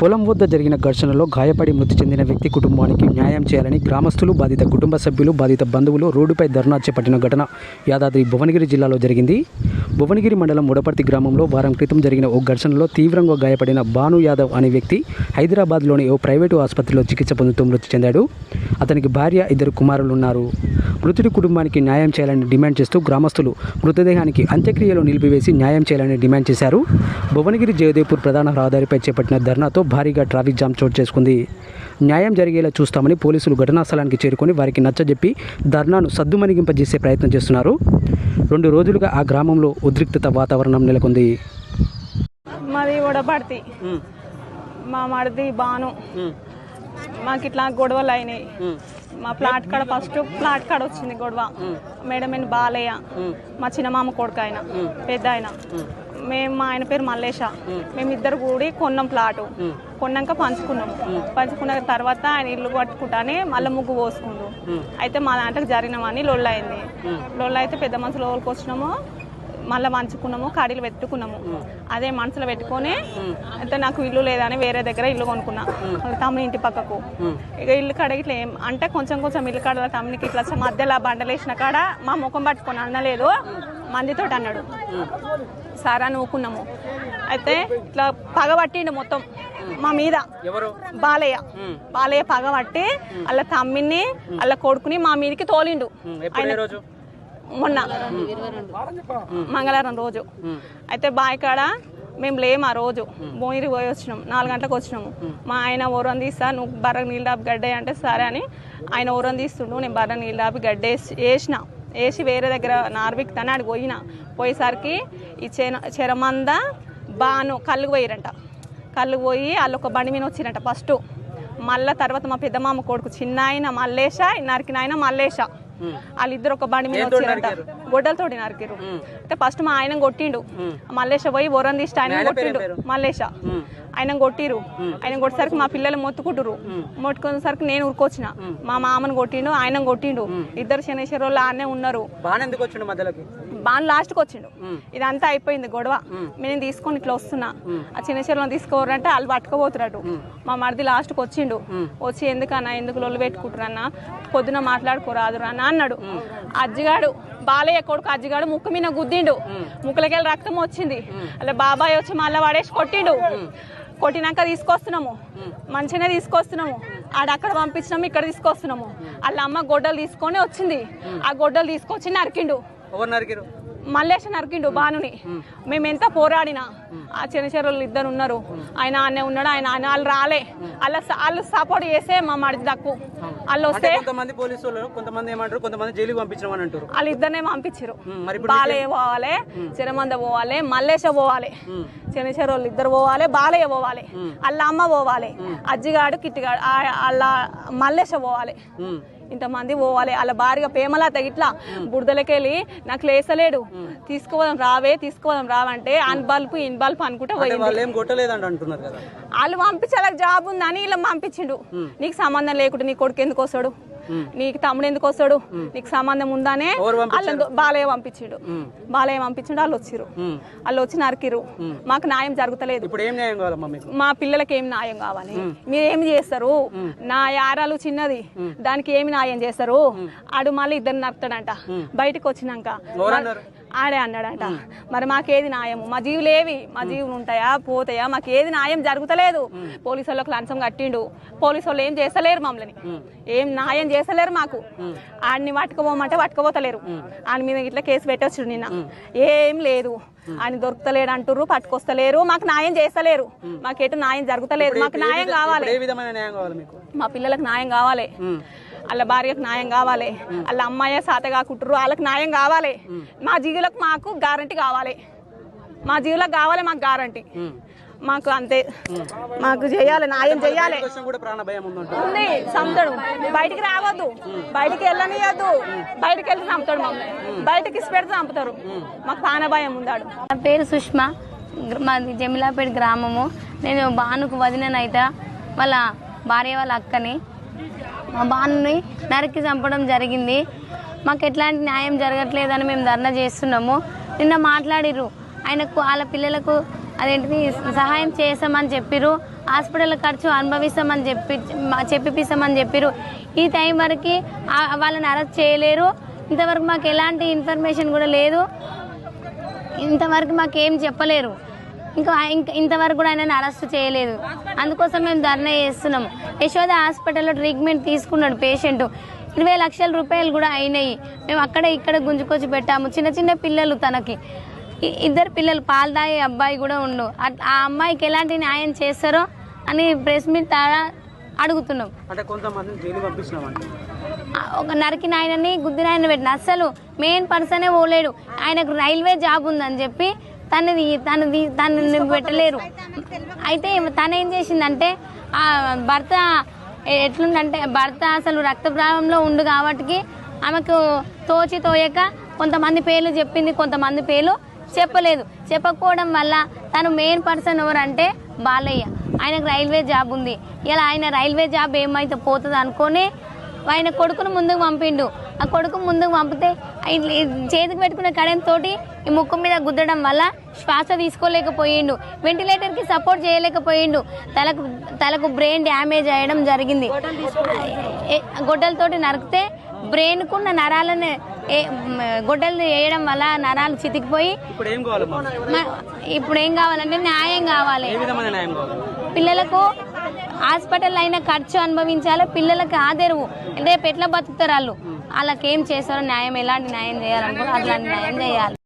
పొలం వద్ద జరిగిన ఘర్షణలో గాయపడి మృతి చెందిన వ్యక్తి కుటుంబానికి న్యాయం చేయాలని గ్రామస్తులు బాధిత కుటుంబ సభ్యులు బాధిత బంధువులు రోడ్డుపై ధర్నా చేపట్టిన ఘటన యాదాద్రి భువనగిరి జిల్లాలో జరిగింది. భువనగిరి మండలం ముడపర్తి గ్రామంలో వారం క్రితం జరిగిన ఓ ఘర్షణలో తీవ్రంగా గాయపడిన భాను యాదవ్ అనే వ్యక్తి హైదరాబాద్లోని ఓ ప్రైవేటు ఆసుపత్రిలో చికిత్స పొందుతూ మృతి చెందాడు. అతనికి భార్య ఇద్దరు కుమారులు ఉన్నారు మృతుడి కుటుంబానికి న్యాయం చేయాలని డిమాండ్ చేస్తూ గ్రామస్తులు మృతదేహానికి అంత్యక్రియలు నిలిపివేసి న్యాయం చేయాలని డిమాండ్ చేశారు. భువనగిరి జయదేవ్పూర్ ప్రధాన రహదారిపై చేపట్టిన ధర్నాతో భారీగా ట్రాఫిక్ జామ్ చోటు చేసుకుంది. న్యాయం జరిగేలా చూస్తామని పోలీసులు ఘటనా స్థలానికి చేరుకొని వారికి నచ్చజెప్పి ధర్నాను సద్దుమణిగింపజేసే ప్రయత్నం చేస్తున్నారు. రెండు రోజులుగా ఆ గ్రామంలో ఉద్రిక్తత వాతావరణం నెలకొంది. మాది వడపడితి మా మడిది బాను. మాకు ఇట్లా గొడవలు అయినాయి. మా ప్లాట్ కాడ ఫస్ట్ ప్లాట్ కాడ వచ్చింది గొడవ. మేడమేని బాలయ్య. మా చిన్నమామ కొడుకు ఆయన. పెద్ద ఆయన మేము మా ఆయన పేరు మల్లేష మేమిద్దరు కూడి కొన్నాం ప్లాటు. కొన్నాక పంచుకున్నాము పంచుకున్న తర్వాత ఆయన ఇల్లు కట్టుకుంటానే మళ్ళీ ముగ్గు పోసుకుండు. అయితే మా దాంట్లోకి జరిగినామని లొల్లు అయింది లొల్లు అయితే పెద్ద మనుషులు లోపలికి వచ్చినాము. మళ్ళీ పంచుకున్నాము కాడీలు పెట్టుకున్నాము. అదే మనసులో పెట్టుకొని అయితే నాకు ఇల్లు లేదని వేరే దగ్గర ఇల్లు కొనుక్కున్నా. తమ్ముని ఇంటి పక్కకు. ఇక ఇల్లు కాడ ఇట్లా ఏం అంటే కొంచెం కొంచెం ఇల్లు కాడ తమ్మునికి ఇట్లా మధ్యలో బండలు వేసిన కాడ మా ముఖం పట్టుకొని అనలేదు మందితోటి అన్నాడు. సార్ అని ఊకున్నాము. అయితే ఇట్లా పగ పట్టిండు మొత్తం మా మీద. ఎవరు? బాలయ్య. బాలయ్య పగ పట్టి వాళ్ళ తమ్మిని వాళ్ళ కొడుకుని మా మీదకి తోలిండు. ఆయన రోజు? మొన్న. మంగళవారం రోజు. అయితే బాయ్ కాడ మేము లేము ఆ రోజు. భోయిరి పోయి వచ్చినాం నాలుగు గంటలకు వచ్చినాము. మా ఆయన ఓరం తీస్తా నువ్వు బర్ర నీళ్ళు దాపి గడ్డే అంటే సరే అని ఆయన ఓరం తీస్తుండు నేను బర్ర నీళ్ళు దాపి గడ్డే వేసిన. వేసి వేరే దగ్గర నార్విక్ తన ఆడికి పోయిన. పోయేసరికి ఈ చెన చెరమంద బాను కళ్ళుకు పోయిరంట. కళ్ళు పోయి వాళ్ళు ఒక బండి మీద వచ్చిరంట ఫస్ట్. మళ్ళా తర్వాత మా పెద్ద మామ కొడుకు చిన్న ఆయన మల్లేష నరికిన ఆయన మల్లేష వాళ్ళిద్దరు ఒక బండి మీద వచ్చారంట. గొడ్డలతోటి నరికిరు అయితే ఫస్ట్ మా ఆయన కొట్టిండు. మల్లేష పోయి వరం తీసి ఆయన కొట్టిండు. మల్లేష ఆయన కొట్టిరు. ఆయన కొట్టేసరికి మా పిల్లలు మొత్తుకుంటురు మొట్టుకునేసరికి నేను ఉరుకొచ్చిన మా మామను కొట్టిండు ఆయన కొట్టిండు. ఇద్దరు శనేశ్వరులు ఆనే ఉన్నారు. మధ్యలోకి? బాగా లాస్ట్కి వచ్చిండు. ఇదంతా అయిపోయింది గొడవ. నేను తీసుకొని ఇట్లా వస్తున్నా. ఆ చిన్న చెరువులను తీసుకోవాలంటే వాళ్ళు పట్టుకోబోతున్నట్టు మా మరిది లాస్ట్కి వచ్చిండు. వచ్చి ఎందుకన్నా ఎందుకు లొల్లు పెట్టుకుంటురన్నా పొద్దున మాట్లాడుకోరాదురా అన్న అన్నాడు. అజ్జిగాడు బాలయ్య కొడుకు అజ్జిగాడు ముక్కు మీద గుద్దిండు. ముక్కులకెళ్ళి రక్తం వచ్చింది. అలా బాబాయ్ వచ్చి మళ్ళీ పడేసి కొట్టిండు. కొట్టినాక తీసుకొస్తున్నాము. మంచిగానే తీసుకొస్తున్నాము. ఆడ అక్కడ పంపించినాము ఇక్కడ తీసుకొస్తున్నాము. వాళ్ళ అమ్మ గొడ్డలు తీసుకొని వచ్చింది. ఆ గొడ్డలు తీసుకొచ్చి నరికిండు. ఎవరు నరికిరు? మల్లేష నరికిండు బానుని మేము ఎంత పోరాడినా ఆ చిన్నచెరువులు ఇద్దరు ఉన్నారు. ఆయన ఆనే ఉన్నాడు ఆయన ఆయన వాళ్ళు రాలే. వాళ్ళ వాళ్ళు సపోర్ట్ చేసే మా మడిది తక్కువ. వాళ్ళు వస్తే కొంతమంది పోలీసు వాళ్ళు కొంతమంది ఏమంటారు కొంతమంది జైలుకి పంపించమని అంటారు. వాళ్ళు ఇద్దరినే పంపించారు బాలయ్య పోవాలి చిరమంద పోవాలి మల్లేష పోవాలి. చిన్న చెరువులు ఇద్దరు పోవాలి బాలయ్య పోవాలి. వాళ్ళ అమ్మ పోవాలి. అజ్జిగాడు కిట్టిగాడు వాళ్ళ మల్లేష పోవాలి. ఇంతమంది పోవాలి. వాళ్ళ భారీగా పేమలత ఇట్లా బురదలకెళ్ళి నాకు లేసలేడు తీసుకోవడం రావే తీసుకోవడం రావంటే అన్ బల్బు ఇన్ బల్బు అనుకుంటే వాళ్ళు ఏం కొట్టలేదంట అంటున్నారు కదా. వాళ్ళు పంపించి వాళ్ళకి జాబ్ ఉందని ఇలా పంపించిండు. నీకు సంబంధం లేకుండా నీ కొడుకు ఎందుకు వస్తాడు? నీకు తమ్ముడు ఎందుకు వస్తాడు? నీకు సంబంధం ఉందానే? వాళ్ళని బాలయ్య పంపించిండు. బాలయ్య పంపించిండు వాళ్ళు వచ్చిరు వాళ్ళు వచ్చి నరికిరు మాకు న్యాయం జరుగుతలేదు. ఇప్పుడు ఏం న్యాయం కావాలమ్మా మీకు? మా పిల్లలకి ఏం న్యాయం కావాలి? మీరు ఏమి చేస్తారు నా యారాలు చిన్నది. దానికి ఏమి న్యాయం చేస్తారు? ఆడు మళ్ళీ ఇద్దరు నరుకుతాడంట. బయటకు వచ్చినాక? ఆడే అన్నాడంట. మరి మాకేది న్యాయము? మా జీవులు ఏవి మా జీవులు ఉంటాయా? పోతాయా? మాకు ఏది న్యాయం జరుగుతలేదు. పోలీసు వాళ్ళకి లంచం కట్టిండు. పోలీసు వాళ్ళు ఏం చేస్తలేరు మమ్మల్ని. ఏం న్యాయం చేస్తలేరు మాకు. ఆడిని పట్టుకోపోమంటే పట్టుకోపోతలేరు. ఆయన మీద ఇట్లా కేసు పెట్టొచ్చు నిన్న. ఏం లేదు. ఆయన దొరుకుతలేడు అంటుర్రు పట్టుకొస్తలేరు. మాకు న్యాయం చేస్తలేరు. మాకు ఎటు న్యాయం జరుగుతలేదు. మాకు న్యాయం కావాలి. న్యాయం మా పిల్లలకు న్యాయం కావాలి. వాళ్ళ భార్యకు న్యాయం కావాలి. వాళ్ళ అమ్మాయి సాత కాకుంటారు వాళ్ళకి న్యాయం కావాలి. మా జీవులకు మాకు గ్యారంటీ కావాలి. మా జీవులకు కావాలి మాకు గ్యారంటీ మాకు అంతే. మాకు చేయాలి న్యాయం చేయాలి. కోసం కూడా ప్రాణ భయం ఉందంట. ఉంది చంపుతాడు. బయటికి రావద్దు. బయటికి వెళ్ళనియద్దు. బయటికి వెళ్ళి చంపుతాడు మమ్మల్ని. బయటికి ఇసిపెడితే చంపుతారు. మాకు ప్రాణభయం ఉందాడు. నా పేరు సుష్మా. మాది జమిలాపేట గ్రామము. నేను బానుకు వదిననైతే. వాళ్ళ భార్య వాళ్ళ అక్కని. మా బానుని నరికి చంపడం జరిగింది. మాకు ఎట్లాంటి న్యాయం జరగట్లేదని మేము ధర్నా చేస్తున్నాము. నిన్న మాట్లాడిర్రు. ఆయనకు వాళ్ళ పిల్లలకు అదేంటిది సహాయం చేస్తామని చెప్పిర్రు. హాస్పిటల్ ఖర్చు అనుభవిస్తామని చెప్పి మా- చెప్పిపిస్తామని చెప్పిర్రు. ఈ టైం వరకు వాళ్ళని అరెస్ట్ చేయలేరు. ఇంతవరకు మాకు ఎలాంటి ఇన్ఫర్మేషన్ కూడా లేదు. ఇంతవరకు మాకేం చెప్పలేరు. ఇంకా ఇంక ఇంతవరకు కూడా ఆయనని అరెస్ట్ చేయలేదు. అందుకోసం మేము ధర్నా చేస్తున్నాము యశోద హాస్పిటల్లో ట్రీట్మెంట్ తీసుకున్నాడు పేషెంట్. ఇరవై లక్షల రూపాయలు కూడా అయినాయి. మేము అక్కడ ఇక్కడ గుంజుకొచ్చి పెట్టాము. చిన్న చిన్న పిల్లలు తనకి. ఇద్దరు పిల్లలు పాలు తాగే అబ్బాయి కూడా ఉండు. ఆ అమ్మాయికి ఎలాంటి న్యాయం చేస్తారో అని ప్రెస్ మీట్ ద్వారా అడుగుతున్నాం. ఒక నరికి నాయనని గుద్దిన ఆయన పెట్టిన. అస్సలు మెయిన్ పర్సనే పోలేడు. ఆయనకు రైల్వే జాబ్ ఉందని చెప్పి తనది తనది తనని పెట్టలేరు. అయితే తను ఏం చేసిందంటే ఆ భర్త ఎట్లుందంటే భర్త అసలు రక్తప్రావంలో ఉండు కాబట్టి ఆమెకు తోచి తోయక కొంతమంది పేర్లు చెప్పింది కొంతమంది పేర్లు చెప్పలేదు. చెప్పకపోవడం వల్ల తను మెయిన్ పర్సన్ ఎవరంటే బాలయ్య. ఆయనకు రైల్వే జాబ్ ఉంది. ఇలా ఆయన రైల్వే జాబ్ ఏమైతే పోతుంది అనుకొని ఆయన కొడుకును ముందుకు పంపిండు. ఆ కొడుకు ముందుకు పంపితే చేతికి పెట్టుకున్న కడెం తోటి ఈ ముక్కు మీద గుద్దడం వల్ల శ్వాస తీసుకోలేకపోయిండు. వెంటిలేటర్కి సపోర్ట్ చేయలేకపోయిండు. తలకు తలకు బ్రెయిన్ డ్యామేజ్ అయ్యడం జరిగింది. గొడ్డలతోటి నరికితే బ్రెయిన్కున్న నరాలను గొడ్డలు వేయడం వల్ల నరాలు చితికిపోయి ఇప్పుడు ఏం కావాలంటే న్యాయం కావాలి? పిల్లలకు హాస్పిటల్ అయిన ఖర్చు అనుభవించాలి పిల్లలకు ఆదరవు. రేపు ఎట్లా బతుకుతారు వాళ్ళు? వాళ్ళకేం చేస్తారో న్యాయం ఎలాంటి న్యాయం చేయాలనుకో అట్లాంటి న్యాయం చేయాలి.